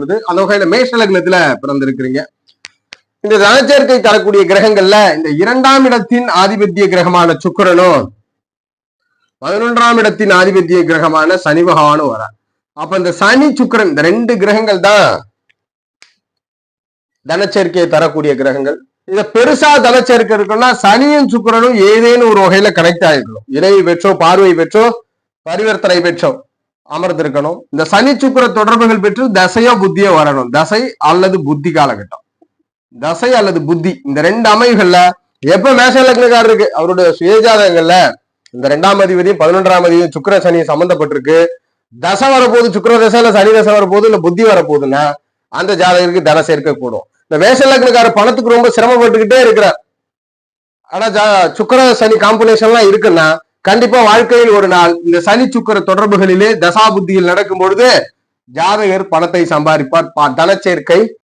அந்த வகையில மேஷ லக்னத்துல பிறந்திருக்கிறீங்க. இந்த தனச்சேர்க்கை தரக்கூடிய கிரகங்கள்ல இந்த இரண்டாம் இடத்தின் ஆதிபத்திய கிரகமான சுக்கிரனும் பதினொன்றாம் இடத்தின் ஆதிபத்திய கிரகமான சனி பகவானும் வர அப்ப இந்த சனி சுக்கிரன் இந்த ரெண்டு கிரகங்கள் தான் தனச்சேர்க்கையை தரக்கூடிய கிரகங்கள். இத பெருசா தனச்சேர்க்கை இருக்குன்னா சனியும் சுக்கிரனும் ஏதேனும் ஒரு வகையில கனெக்ட் ஆயிருக்கணும் இறை பெற்றோ பார்வை பெற்றோ பரிவர்த்தனை பெற்றோ. அமர்ந்திருக்கணும். இந்த சனி சுக்கிர தொடர்புகள் பெற்று தசையோ புத்தியோ வரணும். தசை அல்லது புத்தி காலகட்டம். தசை அல்லது புத்தி. இந்த ரெண்டு அமைவுகள்ல எப்ப மேஷ லக்னக்காரருக்கு அவருடைய சுயஜாதகங்கள்ல இந்த ரெண்டாம் அதிபதியும் பதினொன்றாம் அதிபதியும் சுக்கர சனி சம்பந்தப்பட்டிருக்கு. தசை வரப்போகுது தசை இல்ல சனி தசை வரப்போகுது இல்ல புத்தி வரப்போகுதுன்னா அந்த ஜாதகருக்கு தன சேர்க்கை கூடும் இந்த மேஷ லக்னக்காரர் பணத்துக்கு ரொம்ப சிரமப்பட்டுக்கிட்டே இருக்கிறார். ஆனா ஜா- சனி சனி காம்பினேஷன்லாம் இருக்குன்னா கண்டிப்பா வாழ்க்கையில் ஒரு நாள் இந்த சனி சுக்கிர தொடர்புகளிலே தசா புத்தியில் நடக்கும் பொழுது ஜாதகர் பணத்தை சம்பாதிப்பார். தனச்சேர்க்கை